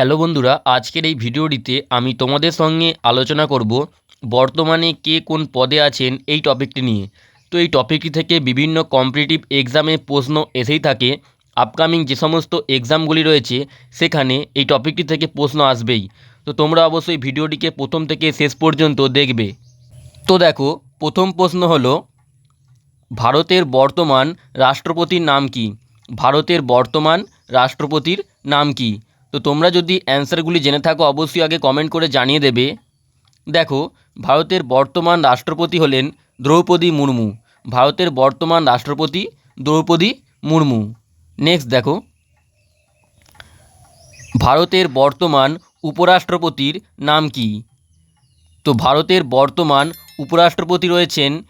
Hello বন্ধুরা, আজকের এই ভিডিওটিতে আমি তোমাদের সঙ্গে আলোচনা করব বর্তমানে কে কোন পদে আছেন এই টপিকটি নিয়ে। তো এই টপিকটি থেকে বিভিন্ন কম্পিটিটিভ এক্সামে প্রশ্ন এসেই থাকে। আপকামিং যে সমস্ত এক্সামগুলি রয়েছে, সেখানে এই টপিকটি থেকে প্রশ্ন আসবেই। তো তোমরা অবশ্যই ভিডিওটিকে প্রথম থেকে শেষ পর্যন্ত দেখবে। তো দেখো, প্রথম প্রশ্ন হলো, ভারতের বর্তমান রাষ্ট্রপতির নাম কি? ভারতের বর্তমান রাষ্ট্রপতির নাম কি? তো তোমরা যদি অ্যান্সারগুলি জেনে থাকো, অবশ্যই আগে কমেন্ট করে জানিয়ে দেবে। দেখো, ভারতের বর্তমান রাষ্ট্রপতি হলেন দ্রৌপদী মুর্মু। ভারতের বর্তমান রাষ্ট্রপতি দ্রৌপদী মুর্মু। নেক্সট দেখো। ভারতের বর্তমান উপরাষ্ট্রপতির নাম কি? তো ভারতের বর্তমান উপরাষ্ট্রপতি রয়েছেন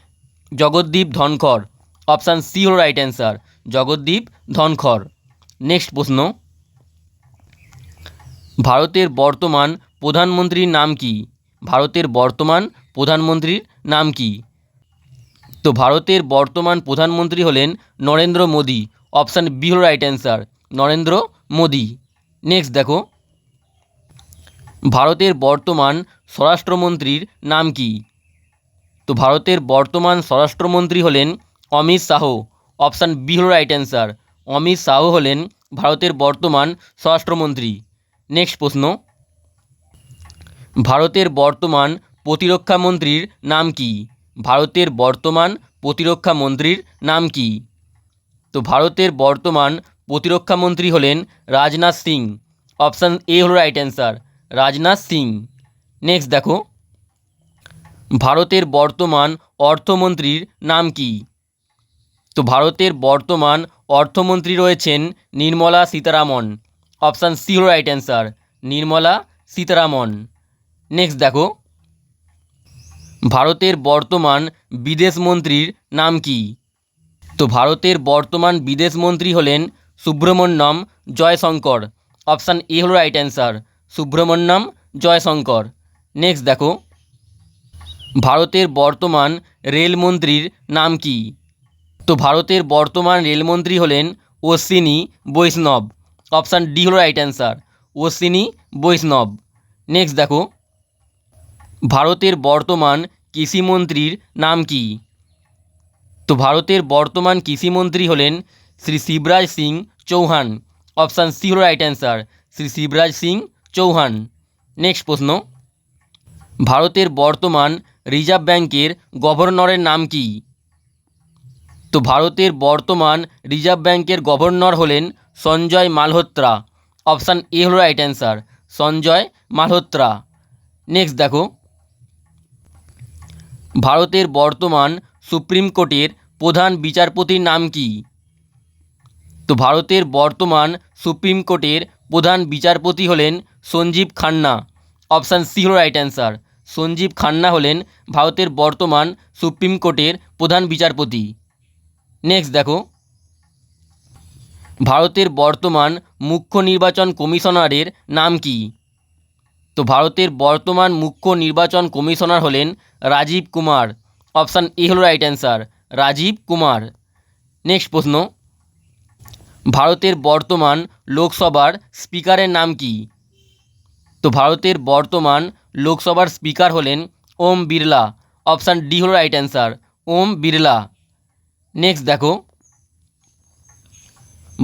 জগদ্দীপ ধনখড়। অপশান সি হল right answer Jagdeep Dhankhar. Next প্রশ্ন। ভারতের বর্তমান প্রধানমন্ত্রীর নাম কি? ভারতের বর্তমান প্রধানমন্ত্রীর নাম কি? তো ভারতের বর্তমান প্রধানমন্ত্রী হলেন নরেন্দ্র মোদী। অপশান বি হল right answer Narendra Modi. Next দেখো। ভারতের বর্তমান স্বরাষ্ট্রমন্ত্রীর নাম কি? তো ভারতের বর্তমান স্বরাষ্ট্রমন্ত্রী হলেন অমিত শাহ। অপশান বি হল রাইট অ্যান্সার অমিত শাহ হলেন ভারতের বর্তমান স্বরাষ্ট্রমন্ত্রী। নেক্সট প্রশ্ন। ভারতের বর্তমান প্রতিরক্ষা মন্ত্রীর নাম কি? ভারতের বর্তমান প্রতিরক্ষা মন্ত্রীর নাম কি? তো ভারতের বর্তমান প্রতিরক্ষা মন্ত্রী হলেন রাজনাথ সিং। অপশান এ হল right answer Rajnath Singh. Next দেখো। ভারতের বর্তমান অর্থমন্ত্রীর নাম কি? তো ভারতের বর্তমান অর্থমন্ত্রী রয়েছেন নির্মলা সীতারামন। অপশান সি হল right answer Nirmala Sitharaman. Next দেখো। ভারতের বর্তমান বিদেশ মন্ত্রীর নাম কি? তো ভারতের বর্তমান বিদেশ মন্ত্রী হলেন সুব্রমণ্যম জয়শঙ্কর। অপশান এ হল right answer Subrahmanyam Jaishankar. Next দেখো। ভারতের বর্তমান রেলমন্ত্রীর নাম কি? তো ভারতের বর্তমান রেলমন্ত্রী হলেন অশ্বিনী বৈষ্ণব। অপশান ডি হল right answer Ashwini, Vaishnaw. Next দেখো, ভারতের বর্তমান কৃষিমন্ত্রীর নাম কি? তো ভারতের বর্তমান কৃষিমন্ত্রী হলেন শ্রী শিবরাজ সিং চৌহান। অপশান সি হল right answer Shri Shivraj Singh Chouhan. Next প্রশ্ন, ভারতের বর্তমান রিজার্ভ ব্যাংকের গভর্নরের নাম কি? তো ভারতের বর্তমান রিজার্ভ ব্যাংকের গভর্নর হলেন সঞ্জয় মালহোত্রা। অপশান এ হল right answer Sanjay Malhotra. Next দেখো। ভারতের বর্তমান সুপ্রিম কোর্টের প্রধান বিচারপতির নাম কি? তো ভারতের বর্তমান সুপ্রিম কোর্টের প্রধান বিচারপতি হলেন সঞ্জীব খান্না। অপশান সি হল রাইট অ্যান্সার সঞ্জীব খান্না হলেন ভারতের বর্তমান সুপ্রিম কোর্টের প্রধান বিচারপতি। নেক্সট দেখো। ভারতের বর্তমান মুখ্য নির্বাচন কমিশনারের নাম কি? তো ভারতের বর্তমান মুখ্য নির্বাচন কমিশনার হলেন রাজীব কুমার। অপশান এ হল right answer Rajiv Kumar. Next প্রশ্ন। ভারতের বর্তমান লোকসভার স্পিকারের নাম কি? তো ভারতের বর্তমান লোকসভার স্পিকার হলেন ওম বিড়লা। অপশান ডি হল right answer Om Birla. Next দেখো।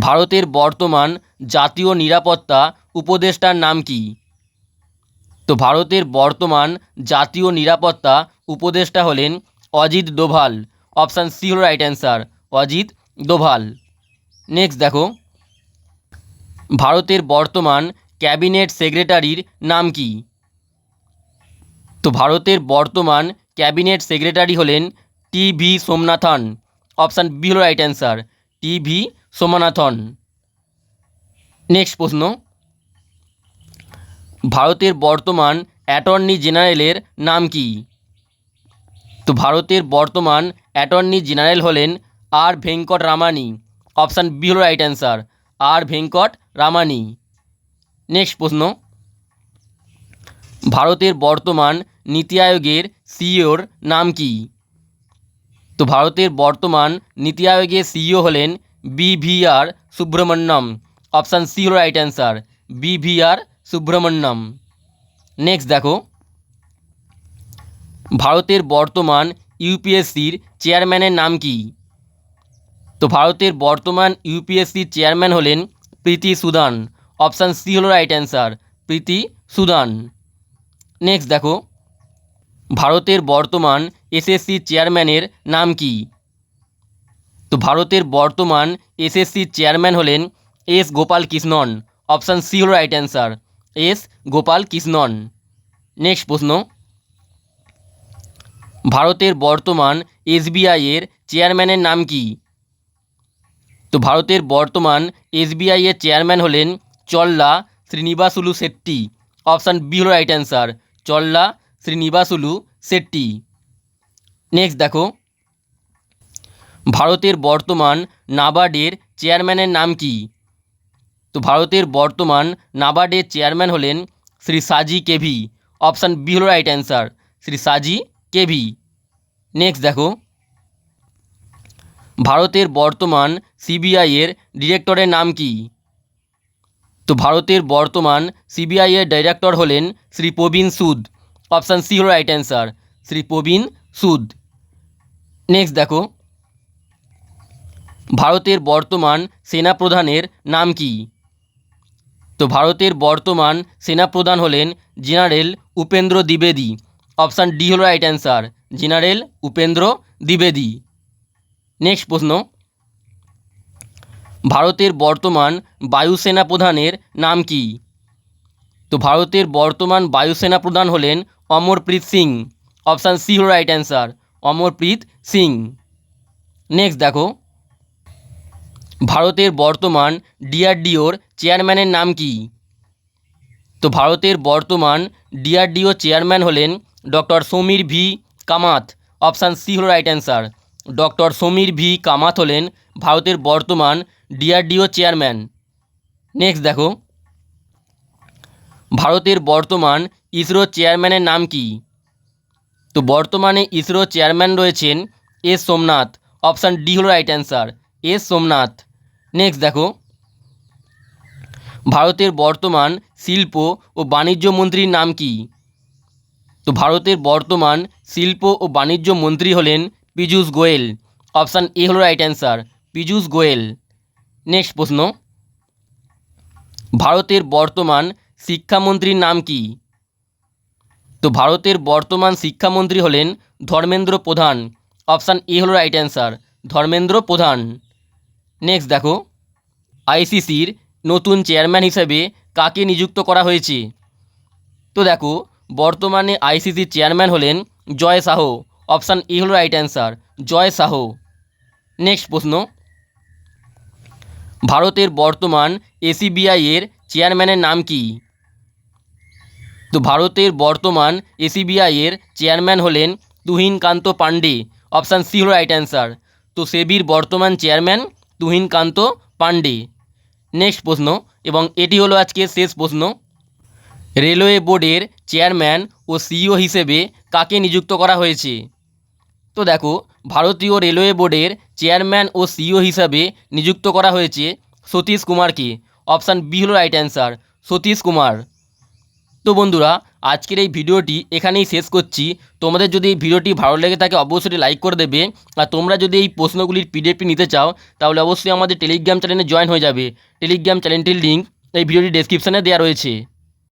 ভারতের বর্তমান জাতীয় নিরাপত্তা উপদেষ্টার নাম কি? তো ভারতের বর্তমান জাতীয় নিরাপত্তা উপদেষ্টা হলেন অজিত ডোভাল অপশান সি হল right answer, Ajit Doval next দেখো। ভারতের বর্তমান ক্যাবিনেট সেক্রেটারির নাম কি? তো ভারতের বর্তমান ক্যাবিনেট সেক্রেটারি হলেন T V Somanathan. Option B হল right answer, T V Somanathan. Next প্রশ্ন। ভারতের বর্তমান অ্যাটর্নি জেনারেলের নাম কি? তো ভারতের বর্তমান অ্যাটর্নি জেনারেল হলেন R Venkata Ramani. Option B হল right answer R Venkata Ramani. Next প্রশ্ন। ভারতের বর্তমান নীতি আয়োগের সিইওর নাম কি? তো ভারতের বর্তমান নীতি আয়োগের সিইও হলেন B V R Subrahmanyam option C হল right answer B V R Subrahmanyam next দেখো। ভারতের বর্তমান ইউপিএসসির চেয়ারম্যানের নাম কি? তো ভারতের বর্তমান ইউপিএসসির চেয়ারম্যান হলেন প্রীতি সুদান। অপশান সি হলো right answer Preeti Sudan. Next দেখো। ভারতের বর্তমান এসএসসি চেয়ারম্যানের নাম কি? তো ভারতের বর্তমান এসএসসি চেয়ারম্যান হলেন S Gopal Krishnan. Option C হলো right answer S Gopal Krishnan. Next প্রশ্ন। ভারতের বর্তমান এসবিআইয়ের চেয়ারম্যানের নাম কি? তো ভারতের বর্তমান এসবিআইয়ের চেয়ারম্যান হলেন চল্লা শ্রীনিবাসুলু শেট্টি। অপশান বি হলো right answer Challa Sreenivasulu Setty. Next দেখো। ভারতের বর্তমান নাবার্ডের চেয়ারম্যানের নাম কি? তো ভারতের বর্তমান নাবার্ডের চেয়ারম্যান হলেন Shri Saji K V. Option B হলো right answer, Shri Saji K V. Next দেখো। ভারতের বর্তমান সিবিআইয়ের ডিরেক্টরের নাম কি? তো ভারতের বর্তমান সিবিআইয়ের ডাইরেক্টর হলেন শ্রী প্রবীণ সুদ। অপশান সি হলো right answer, Shri Praveen Sood. Next দেখো। ভারতের বর্তমান সেনাপ্রধানের নাম কি? তো ভারতের বর্তমান সেনাপ্রধান হলেন জেনারেল উপেন্দ্র দ্বিবেদী। অপশান ডি হলো রাইট অ্যান্সার, জেনারেল উপেন্দ্র দ্বিবেদী। নেক্সট প্রশ্ন। ভারতের বর্তমান বায়ুসেনা প্রধানের নাম কি? তো ভারতের বর্তমান বায়ুসেনা প্রধান হলেন অমরপ্রীত সিং। অপশান সি হলো right answer, Amarpreet Singh. Next দেখো। ভারতের বর্তমান ডিআরডিওর চেয়ারম্যানের নাম কি? তো ভারতের বর্তমান ডিআরডিও চেয়ারম্যান হলেন doctor Sameer V. Kamat. Option C হলো right answer. Doctor Sameer V. Kamat হলেন ভারতের বর্তমান ডিআরডিও চেয়ারম্যান। নেক্সট দেখো। ভারতের বর্তমান ইসরো চেয়ারম্যানের নাম কি? তো বর্তমানে ইসরো চেয়ারম্যান রয়েছেন এস সোমনাথ। অপশান ডি হলো right answer. S Somanath. Next দেখো। ভারতের বর্তমান শিল্প ও বাণিজ্য মন্ত্রীর নাম কি? তো ভারতের বর্তমান শিল্প ও বাণিজ্য মন্ত্রী হলেন পীযূষ গোয়েল। অপশান এ হলো right answer Piyush Goyal. Next প্রশ্ন। ভারতের বর্তমান শিক্ষামন্ত্রীর নাম কি? তো ভারতের বর্তমান শিক্ষামন্ত্রী হলেন ধর্মেন্দ্র প্রধান। অপশান এ হলো রাইট অ্যান্সার ধর্মেন্দ্র প্রধান। নেক্সট দেখো আইসিসির নতুন চেয়ারম্যান হিসেবে কাকে নিযুক্ত করা হয়েছে? তো দেখো, বর্তমানে আইসিসির চেয়ারম্যান হলেন জয় সাহ অপশান এ হলো right answer Jay Sah. Next প্রশ্ন, ভারতের বর্তমান এসিবিআইয়ের চেয়ারম্যানের নাম কি? তো ভারতের বর্তমান এসিবিআইয়ের চেয়ারম্যান হলেন তুহিনকান্ত পাণ্ডে অপশান সি হলো রাইট অ্যান্সার তো সেবির বর্তমান চেয়ারম্যান তুহিনকান্ত পাণ্ডে। নেক্সট প্রশ্ন, এবং এটি হলো আজকে শেষ প্রশ্ন। রেলওয়ে বোর্ডের চেয়ারম্যান ও সিইও হিসেবে কাকে নিযুক্ত করা হয়েছে? তো দেখো, ভারতীয় রেলওয়ে বোর্ডের চেয়ারম্যান ও সিইও হিসাবে নিযুক্ত করা হয়েছে সতীশ কুমারকে। অপশান বি হলো রাইট অ্যান্সার, সতীশ কুমার। তো বন্ধুরা আজকের এই ভিডিওটি এখানেই শেষ করছি। তোমাদের যদি এই ভিডিওটি ভালো লেগে থাকে, অবশ্যই লাইক করে দেবে। আর তোমরা যদি এই প্রশ্নগুলির পিডিএফটি নিতে চাও, তাহলে অবশ্যই আমাদের টেলিগ্রাম চ্যানেলে জয়েন হয়ে যাবে। টেলিগ্রাম চ্যানেলটির লিঙ্ক এই ভিডিওটি ডেসক্রিপশানে দেওয়া রয়েছে।